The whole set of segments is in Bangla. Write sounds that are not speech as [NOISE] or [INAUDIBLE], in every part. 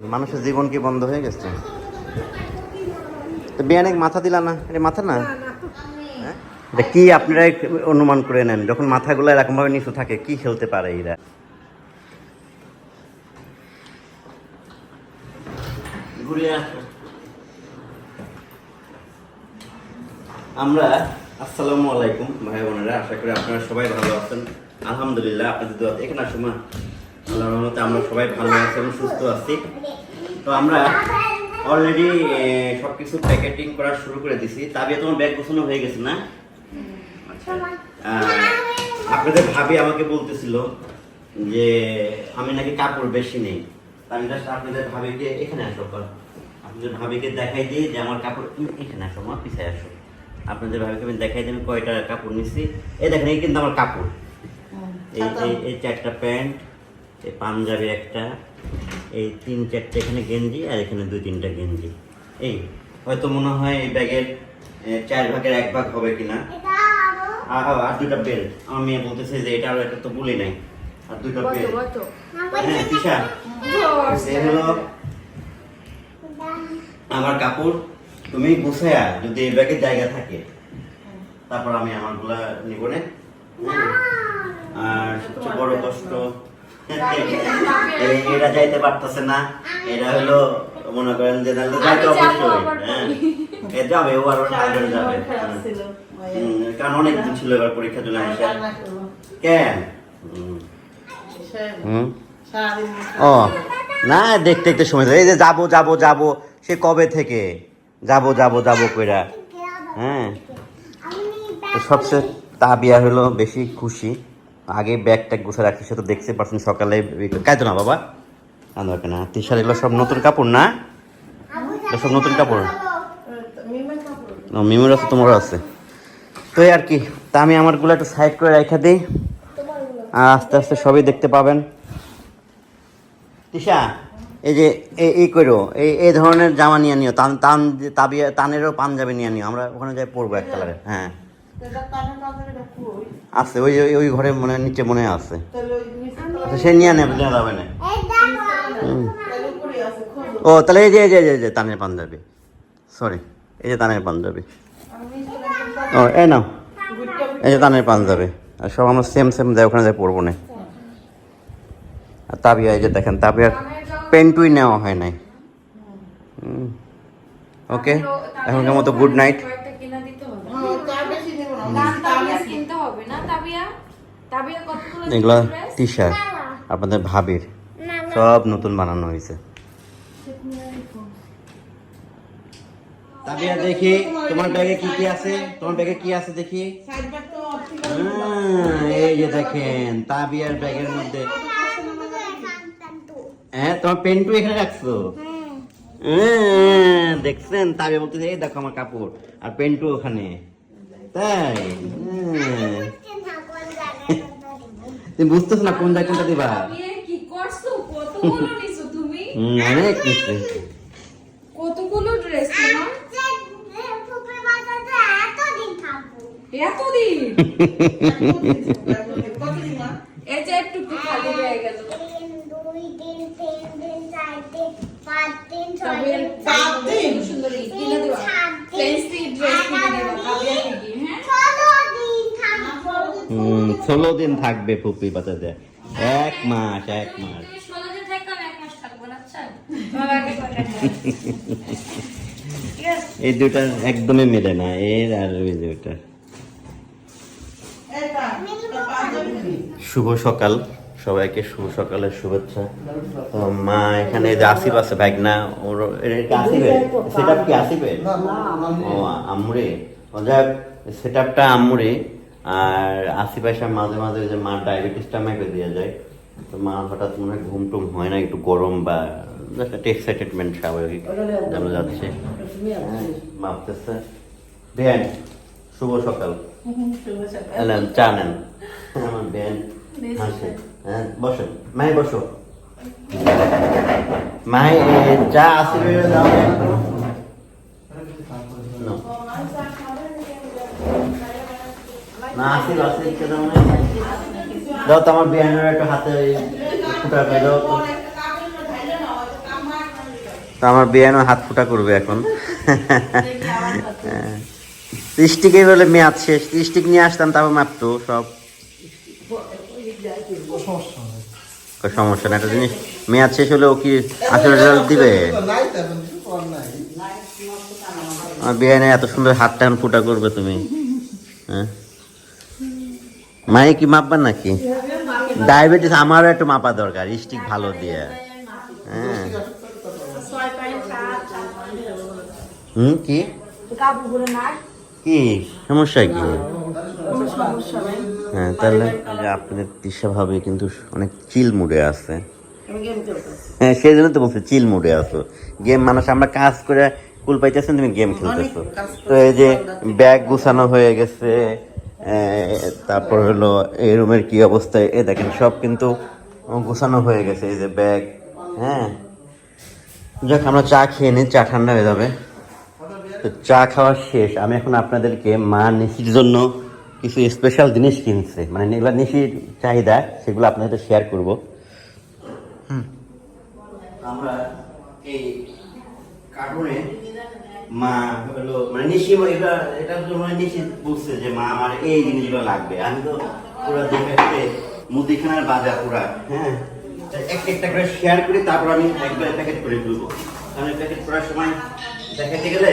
মানুষের জীবন কি বন্ধ হয়ে গেছে? তো বিয়ানে মাথা দিলা না? এটা মাথা না? হ্যাঁ? এটা কি আপনারা অনুমান করে নেন? যখন মাথাগুলো এরকম ভাবে নিচু থাকে, কি খেলতে পারে এরা? আমরা আসসালামু আলাইকুম, ভাই বোনেরা। আশা করি আপনারা সবাই ভালো আছেন। আলহামদুলিল্লাহ, আপনাদের এখানে আসো, মা। আল্লাহর রহমতে আমরা সবাই ভালো আছি এবং সুস্থ আছি। তো আমরা অলরেডি সব কিছু প্যাকেটিং করা শুরু করে দিছি। তাবিয়া তোমার ব্যাগ গোছানো হয়ে গেছে না? আচ্ছা। আপনাদের ভাবি আমাকে বলতেছিল যে, আমি নাকি কাপড় বেশি নেই। আমি just আপনাদের ভাবিকে, এখানে আসো। আপনাদের ভাবিকে দেখাই দিই যে, আমার কাপড়, তুমি এখানে আসো মা পিছায় আসো। আপনাদের ভাবিকে আমি দেখাই দিই, আমি কয়টা কাপড় নিচ্ছি এই দেখেন, এই কিন্তু আমার কাপড়। এই- এই চারটা প্যান্ট এই পাঞ্জাবি একটা এই তিন চারটে এখানে গেঞ্জি আর এখানে দুই তিনটা গেঞ্জি। এই হয়তো মনে হয় এই ব্যাগের চার ভাগের এক ভাগ হবে কিনা? আর? আর দুটা বেল্ট আমার মেয়ে বলতেছে যে এটা আরও একটা তো বলি নাই। আর দুটো বেল্ট হ্যাঁ তিশা। এই হলো আমার কাপড়। তুমি গুছায়া যদি এই ব্যাগের জায়গা থাকে তারপর আমি আমারগুলা নিব না। আর সবচেয়ে বড় কষ্ট এরা যাইতে পারতেছে না। এরা হলো মনে করেন যে তাহলে যাইতে অবশ্যই। হ্যাঁ। এ যাবে ও আরও টাইগার যাবে। হুম, কারণ অনেক দিন ছিল এবার পরীক্ষার জন্য আসে। কেন ও না দেখতে দেখতে সময় এই যে যাব যাব যাব সে কবে থেকে? যাব যাব যাব কইরা। হ্যাঁ। তো সবচেয়ে তাবিয়া হলো বেশি খুশি। আগে ব্যাগ ট্যাগ গুছে রাখছি, সে তো দেখতে পারছেন সকালে। কাইতো না, বাবা। আনো না টি শার্ট এগুলো সব নতুন কাপড় না? এগুলো সব নতুন কাপড়? মিমোর আছে, তোমারও আছে। তো আর কি, তা আমি আমারগুলো একটু সাইড করে রেখে দিই। আস্তে আস্তে সবই দেখতে পাবেন। তিশা, এই যে, এই করো, এই এই ধরনের জামা নিয়ে নিও, তান তান তাবিয়া, তানেরও পাঞ্জাবি নিয়ে নিও, আমরা ওখানে যাই পরবো এক কালারের হ্যাঁ। আছে ওই ওই- ওই ঘরে মনে নিচে মনে আছে। আচ্ছা, সে নিয়ে নেবে নিয়ে যাবে না। হুম। ও তাহলে এই যে এই যে যে তানের পাঞ্জাবি। সরি এই যে তানের পাঞ্জাবি। ও এই নাও। এই যে তানের পাঞ্জাবি। আর সব আমরা সেম সেম যাই ওখানে যাই পরবো না। আর তাবিয়া এই যে দেখেন তাবিয়ার পেন্টুই নেওয়া হয় নাই। ওকে এখনকার মতো গুড নাইট কয়েকটা কিনা দিতে হবে দাম তাবিয়া কিনতে হবে না তাবিয়া তাবিয়া কতগুলো এগুলো? টি শার্ট আপনাদের ভাবির। সব নতুন বানানো হয়েছে। তাবিয়া দেখি তোমার ব্যাগে কি কি আছে? তোমার ব্যাগে কি আছে দেখি? আহ, এই যে দেখেন তাবিয়ার ব্যাগের মধ্যে। হ্যাঁ তোমার পেন্টু এখানে রাখছো? হ্যাঁ, দেখছেন? তাবিয়া বলতে এই দেখো আমার কাপড় আর পেন্টু ওখানে। তাই? হ্যাঁ। [LAUGHS] তুমি বুঝতেছো না কোন জায়গাটা কোনটা দিবা কি করছ? কতগুলো নিছো তুমি? হুম, অনেক কিছু কতগুলো ড্রেস এতদিন [LAUGHS] এই যে একটু একটু খালি হয়ে গেল তাবিয়ার সাত দিন। সুন্দর সুন্দর ই কিনে দেবা ফ্যান্সি ড্রেস কিনে দেবা তাবিয়াকে দিয়ে হ্যাঁ হুম ষোলো দিন থাকবে ফুপি বাচ্চাদের এক মাস এক মাস। আচ্ছা? [LAUGHS] এই দুটা একদমই মেলে না এর আর ওই ওটা শুভ সকাল সবাইকে শুভ সকালের শুভেচ্ছা। তো মা এখানে যে আসিফ আছে বাইক না ওর আসিফের? সেট কি আসিফের? ও আম্মুরে। যাক সেট আপটা আম্মুরে। আর আসিফ এসে মাঝে মাঝে যে মার ডায়াবেটিসটা আমাকে দিয়ে যায়। তো মা হঠাৎ মনে হয় ঘুম টুম হয় না একটু গরম বা একটা এক্সাইটেডমেন্ট স্বাভাবিক যেন যাচ্ছে। হ্যাঁ, ভাবতেছে। বেআইন শুভ সকাল। এলেন চা নেন। আমার বেআইন হাসে। হ্যাঁ বসেন। মাই বসো। মাই চা আসিবে দাও তো আমার বেআইনের একটা হাতে ফুটা তো। আমার বিয়ানো হাত ফুটা করবে এখন। স্টিকে বলে মেয়াদ শেষ। স্টিক নিয়ে আসতাম তারপর মাপতো সব। সমস্যা না একটা জিনিস, মেয়াদ শেষ হলে ও কি আসলে রেজাল্ট দিবে? বিয়ানে এত সুন্দর হাতটা এখন ফুটা করবে তুমি। হ্যাঁ? মায়ে কি মাপবার নাকি? ডায়াবেটিস আমারও একটু মাপা দরকার স্টিক ভালো দিয়ে। হ্যাঁ। হুম কি? কি? সমস্যা কি? হ্যাঁ তাহলে আপনাদের ভাবে কিন্তু অনেক চিল মুডে আছে। হ্যাঁ সেই জন্য তো বলছি চিল মুডে আছো। গেম মানুষ আমরা কাজ করে কুল পাইতেছেন তুমি গেম খেলতেছো। তো এই যে ব্যাগ গুছানো হয়ে গেছে তারপর হলো এই রুমের কি অবস্থা? এ দেখেন সব কিন্তু গোছানো হয়ে গেছে এই যে ব্যাগ হ্যাঁ? যাক আমরা চা খেয়ে নিই চা ঠান্ডা হয়ে যাবে। তো চা খাওয়া শেষ। আমি এখন আপনাদেরকে মা নিশির জন্য কিছু স্পেশাল জিনিস কিনছে। মানে এবার নিশির চাহিদা সেগুলো আপনাদের শেয়ার করব। আমরা এই কার্টুনে মা, হলো মানে নিশি এটা এটা তো মানে নিশি বলছে যে, মা, আমার এই জিনিসগুলো লাগবে। আমি তো পুরো দেখে মুদিখানার বাজার পুরা হ্যাঁ? তা একটা করে শেয়ার করি তারপর আমি একবারে প্যাকেট করে তুলবো কারণ প্যাকেট করার সময় দেখাতে গেলে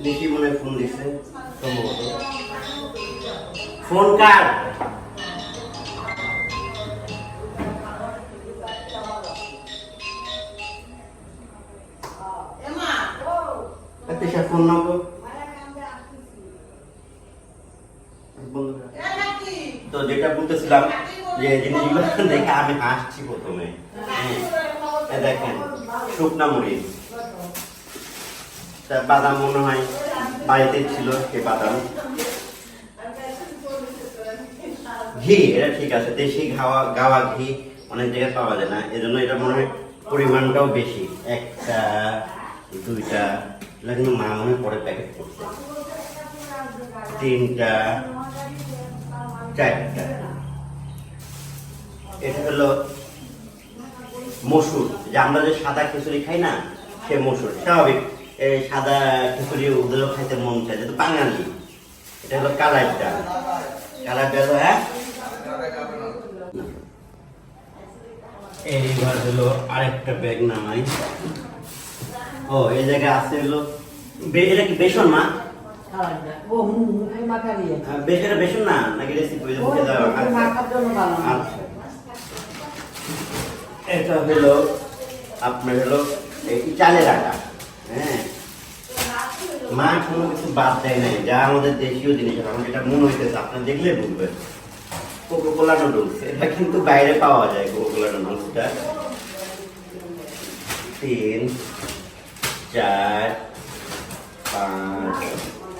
নিশি মনে ফোন দিচ্ছে সম্ভবত। ফোন কার? Phone number? তো যেটা বলতেছিলাম যে জিনিসগুলো দেখে আমি হাসছি প্রথমে। হ্যাঁ। দেখেন শুকনা মরিচ। তা বাদাম মনে হয় বাড়িতে ছিল সে বাদাম। ঘি এটা ঠিক আছে দেশি গাওয়া গাওয়া ঘি অনেক জায়গায় পাওয়া যায় না। এজন্য এটা মনে হয় পরিমাণটাও বেশি। একটা দুইটা এগুলো কিন্তু মা মনে পরে প্যাকেট করছে। তিনটা, চারটা। এটা হলো মসুর। যে আমরা যে সাদা খিচুড়ি খাই না, সে মসুর। স্বাভাবিক। এই সাদা খিচুড়ি ওদেরও খাইতে মন চায়, যেহেতু বাঙালি। এটা হলো কালার ডাল। কালার ডাল হ্যাঁ? এইবার হলো আরেকটা ব্যাগ নামাই। ও এই জায়গায় আছে হলো এটা কি বেসন মা? এটা বেসন না? নাকি রেসিপি ওই মুখে মাখার আচ্ছা। এটা হলো আপনার হলো চালের আটা হ্যাঁ? মা কোনো কিছু বাদ দেয় নাই যা আমাদের দেশীয় জিনিস। আমার যেটা মনে হইতেছে আপনার দেখলে বুঝবেন। কোকো কোলা নুডলস এটা কিন্তু বাইরে পাওয়া যায় কোকো কোলা নুডলসটা তিন চার, পাঁচ,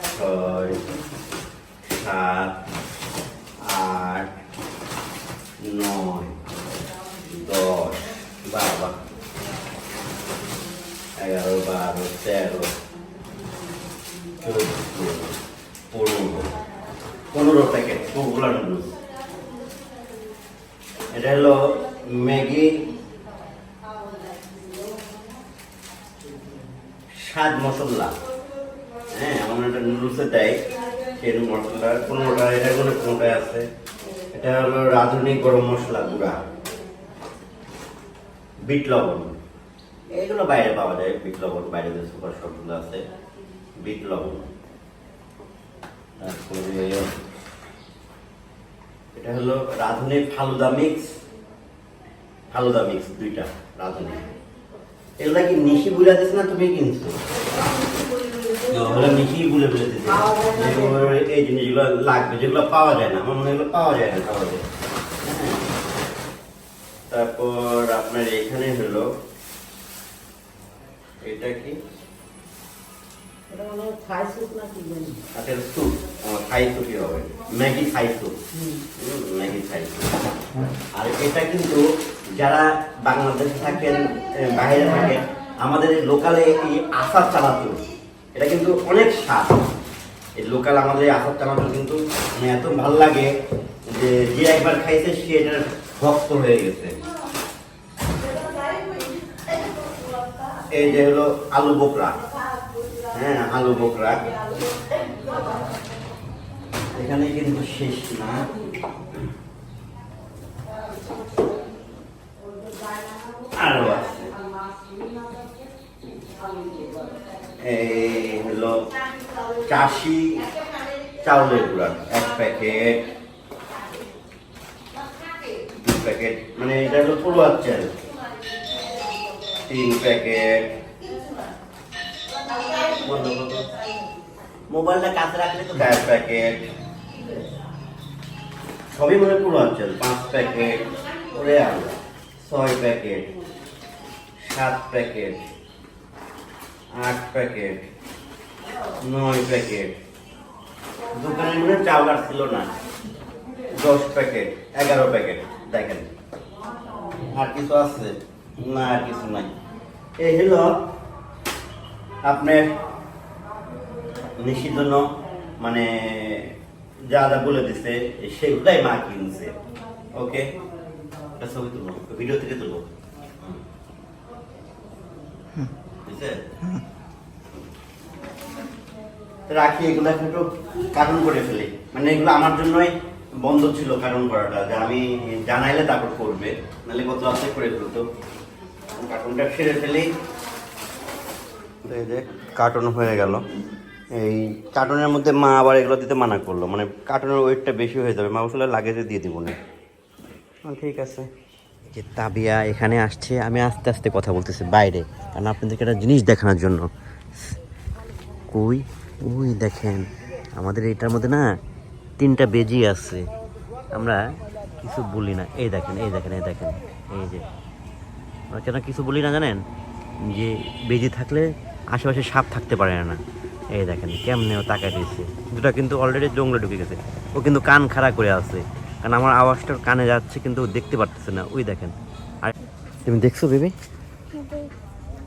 ছয়, সাত, আট, নয়, দশ বাবা এগারো, বারো, তেরো, চোদ্দ, পনেরো পনেরো প্যাকেট কোকোলা নুডলস এটা হলো ম্যাগি স্বাদ মশলা। হ্যাঁ আমার একটা নুডলসে দেয়। সেই মশলা কোনোটা এটা কোনো কোনটায় আছে। এটা হলো রাঁধুনি গরম মশলা গুঁড়া। বিট লবণ। এগুলো বাইরে পাওয়া যায়। বিট লবণ, বাইরে যে সুপার শপগুলো আছে। বিট লবণ। তারপরে এটা হলো রাঁধুনি ফালুদা মিক্স। ফালুদা মিক্স দুইটা রাঁধুনি। এগুলা কি নিশি বুলা দিস না তুমি কিনছো? মিশি বলে এই জিনিসগুলো লাগবে যেগুলো পাওয়া যায় না আমার মনে হয় এগুলো পাওয়া যায় না সহজে। তারপর আপনার এখানে হলো এটা কি? স্যুপ না কি আচ্ছা স্যুপ থাই স্যুপই হবে। Maggi Thai soup. Maggi Thai soup. আর এটা কিন্তু যারা বাংলাদেশে থাকেন বাইরে থাকেন আমাদের লোকালে এই আচার চালাতো এটা কিন্তু অনেক স্বাদ। এই লোকাল আমাদের এই আচার চানাচুর কিন্তু মানে এত ভালো লাগে যে যে একবার খাইছে, সে এটার ভক্ত হয়ে গেছে। এই যে হলো আলু বোকরা। হ্যাঁ আলু বোকরা। এখানে কিন্তু শেষ না। আরও আছে। এই হলো চাষি চাউলের গুঁড়া, এক প্যাকেট, দু প্যাকেট মানে এটা হলো পড়ুয়ার চাল। তিন প্যাকেট। মোবাইলটা কাছে রাখলে তো চার প্যাকেট। সবই মনে পড়ুয়ার চাল, পাঁচ প্যাকেট। ওরে আলু ছয় প্যাকেট, সাত প্যাকেট। আট প্যাকেট। নয় প্যাকেট। দোকানের মধ্যে চাউল আর ছিল না। দশ প্যাকেট, এগারো প্যাকেট, দেখেন। আর কিছু আছে? না, আর কিছু নাই। এই হলো আপনার জন্য মানে যা যা বলে দিছে সেগুলাই মা কিনছে। ওকে? ছবি তুলো ভিডিও থেকে তুলো বুঝছে তো রাখি, এগুলো এখন একটু কার্টুন করে ফেলি। মানে এগুলো আমার জন্যই বন্ধ ছিল কার্টুন করাটা, যে আমি জানাইলে তারপর করবে, নাহলে কত আছে করে ফেলতো কার্টুনটা ছেড়ে ফেলি। এই যে কার্টুন হয়ে গেল। এই কার্টুনের মধ্যে মা আবার এগুলো দিতে মানা করল। মানে কার্টুনের ওয়েটটা বেশি হয়ে যাবে। মা বসলে লাগেজে দিয়ে দিব না। ঠিক আছে। যে তাবিয়া এখানে আসছে, আমি আস্তে আস্তে কথা বলতেছি বাইরে, কারণ আপনাদেরকে একটা জিনিস দেখানোর জন্য। কই? ওই দেখেন, আমাদের এটার মধ্যে না তিনটা বেজি আছে। আমরা কিছু বলি না। এই দেখেন এই দেখেন এই দেখেন, এই যে। আমরা কেন কিছু বলি না জানেন? যে বেজি থাকলে আশেপাশে সাপ থাকতে পারে না। এই দেখেন, কেমনে ও তাকায় দিয়েছে দুটা কিন্তু অলরেডি জঙ্গলে ঢুকে গেছে। ও কিন্তু কান খাড়া করে আছে। কারণ আমার আওয়াজটা কানে যাচ্ছে, কিন্তু দেখতে পারতেছে না। ওই দেখেন। আর তুমি দেখছ, বেবি?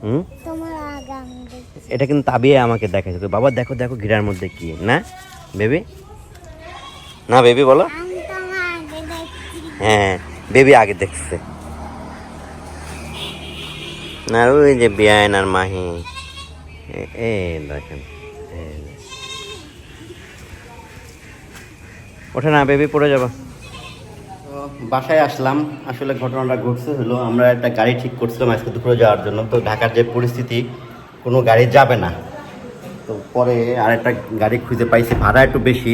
হুম? এটা কিন্তু তাবিয়ে আমাকে দেখাইছে। তো বাবা, দেখো দেখো ঘিরার মধ্যে কি, না? বেবি? না, বেবি, বলো। হ্যাঁ বেবি আগে দেখছে। না, ওই যে বিয়ান আর মাহি। এ দেখেন ওঠে না, বেবি, পড়ে যাবা। বাসায় আসলাম। আসলে ঘটনাটা ঘটছে হলো আমরা একটা গাড়ি ঠিক করছিলাম আজকে দুপুরে যাওয়ার জন্য। তো ঢাকার যে পরিস্থিতি কোনো গাড়ি যাবে না। তো পরে আর একটা গাড়ি খুঁজে পাইছি ভাড়া একটু বেশি।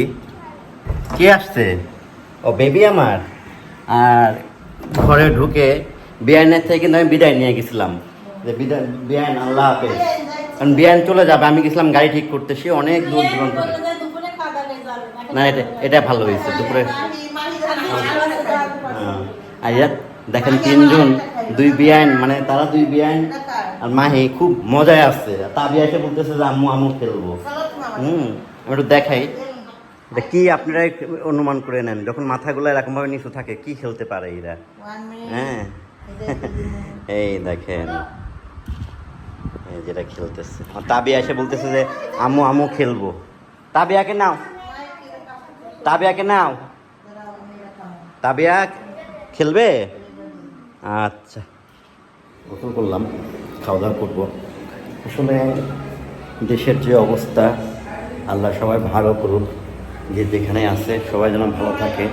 কে আসছে? ও বেবি আমার। আর ঘরে ঢুকে বিয়ানের থেকে কিন্তু আমি বিদায় নিয়ে গেছিলাম। যে বিদায় বিয়ান আল্লাহ হাফেজ। কারণ বিয়ান চলে যাবে আমি গেছিলাম গাড়ি ঠিক করতে সে অনেক দূর দূরান্ত। না এটা এটা ভালো হয়েছে দুপুরে। আর দেখেন তিনজন দুই। বিয়ান মানে তারা দুই বিয়ান আর মাহি খুব মজায় আসছে তাবিয়া এসে বলতেছে যে আম্মু আম্মু খেলব। হুম আমি একটু দেখাই। কি আপনারা অনুমান করে নেন? যখন মাথাগুলো এরকম ভাবে নিচু থাকে কি খেলতে পারে এরা? হ্যাঁ। [LAUGHS] এই দেখেন। এই যেটা খেলতেছে। তাবিয়া এসে বলতেছে যে আম্মু আম্মু খেলব। তাবিয়াকে নাও। তাবিয়াকে নাও। তাবিয়া খেলবে? আচ্ছা। গোসল করলাম খাওয়া দাওয়া করব। আসলে দেশের যে অবস্থা আল্লাহ সবাই ভালো করুক যে যেখানে আছে সবাই যেন ভালো থাকে।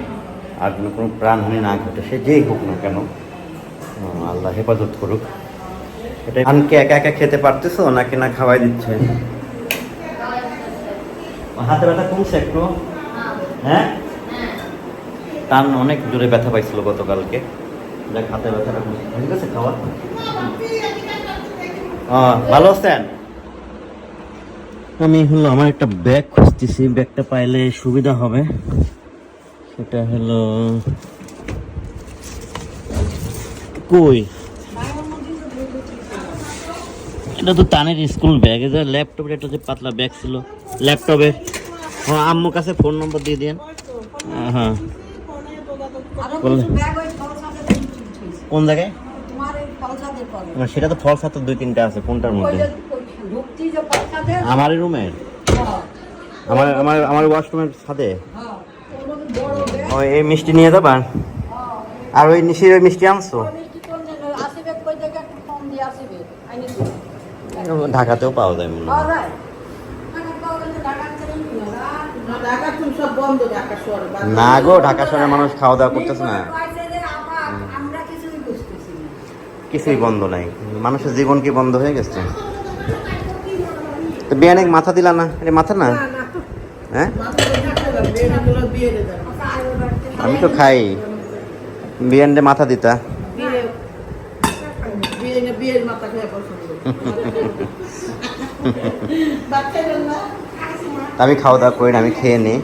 আর যেন কোনো প্রাণহানি না ঘটে সে যেই হোক না কেন আল্লাহ হেফাজত করুক। এটা আনকে একা একা খেতে পারতেছো নাকি না খাওয়াই দিচ্ছে? হাতে ব্যথা কমছে একটু? হ্যাঁ? টান অনেক জোরে ব্যথা পাইছিল গতকালকে। দেখ, হাতে ব্যথাটা ঠিক আছে খাওয়া? ভালো আছেন? আমি হলো, আমার একটা ব্যাগ খুঁজতেছি। ব্যাগটা পাইলে সুবিধা হবে। সেটা হলো, কই? এটা তো তানের স্কুল ব্যাগ। এটা ল্যাপটপের একটা যে পাতলা ব্যাগ ছিল। ল্যাপটপের হ্যাঁ আম্মুর কাছে ফোন নম্বর দিয়ে দিন হ্যাঁ বললে কোন জায়গায়? সেটা তো ফলস হাতে দুই তিনটা আছে কোনটার মধ্যে? আমার রুমের আমার আমার আমার ওয়াশরুমের ছাদে ও এই মিষ্টি নিয়ে যাবা? আর ওই নিশির ওই মিষ্টি আনছো? ঢাকাতেও পাওয়া যায় মনে হয় যায় ঢাকা পাওয়া গেলে ঢাকার ছেলে নিয়ে ওরা না, ঢাকা তো সব বন্ধ ঢাকা শহরে বাদ- না গো ঢাকা শহরের মানুষ খাওয়া দাওয়া করতেছে না। কিছুই বুঝতেছি না। কিছুই বন্ধ নাই। মানুষের জীবন কি বন্ধ হয়ে গেছে? তো বিয়ানে মাথা দিলা না? এটা মাথা না? হ্যাঁ। আমি তো খাই। বিয়ানটা মাথা দিতা? মাথা [LAUGHS] খেয়ে পছন্দ ভাত খাইবেন না আমি খাওয়া দাওয়া করি না আমি খেয়ে নিই।